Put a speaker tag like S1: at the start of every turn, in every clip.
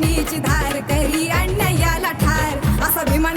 S1: नीच धार करी अन्न याला ठार. असा भीमण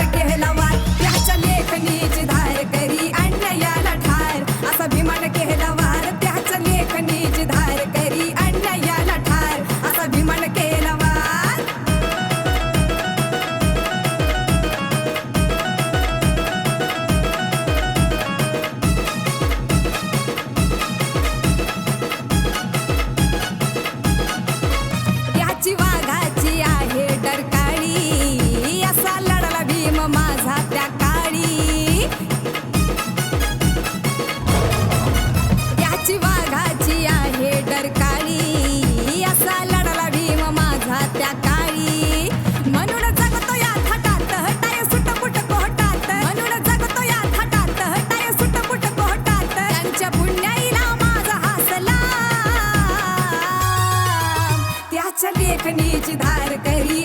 S1: देखणीची धार करी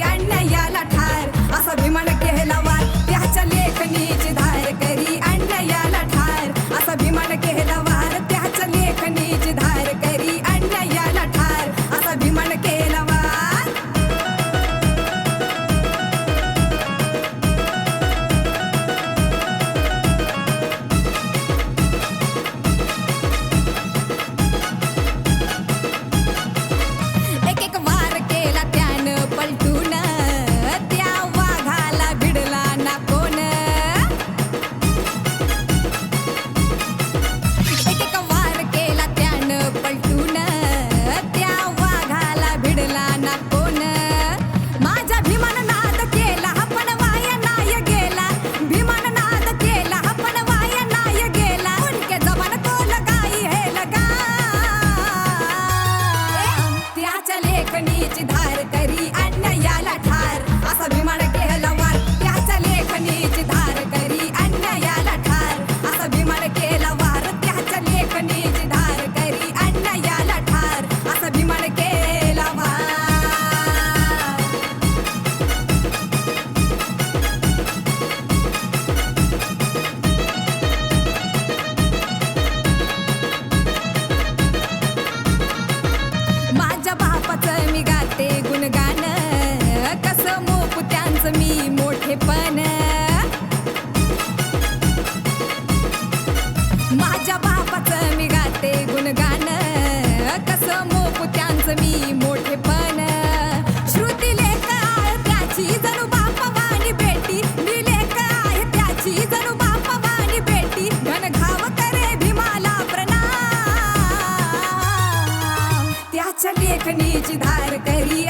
S1: कोकणीची धार कर. असं मी मोठेपण. माझ्या बापाचं मी गाते गुणगान. कसं मोप त्यांचं मी मोठेपण. श्रुती लेख आहे त्याची जणू बाप वाणी भेटी. मी लेख आहे त्याची जणू बापा वाणी बेटी घन घाव करे भीमाला प्रणा त्याच्या लेखणीची धार करी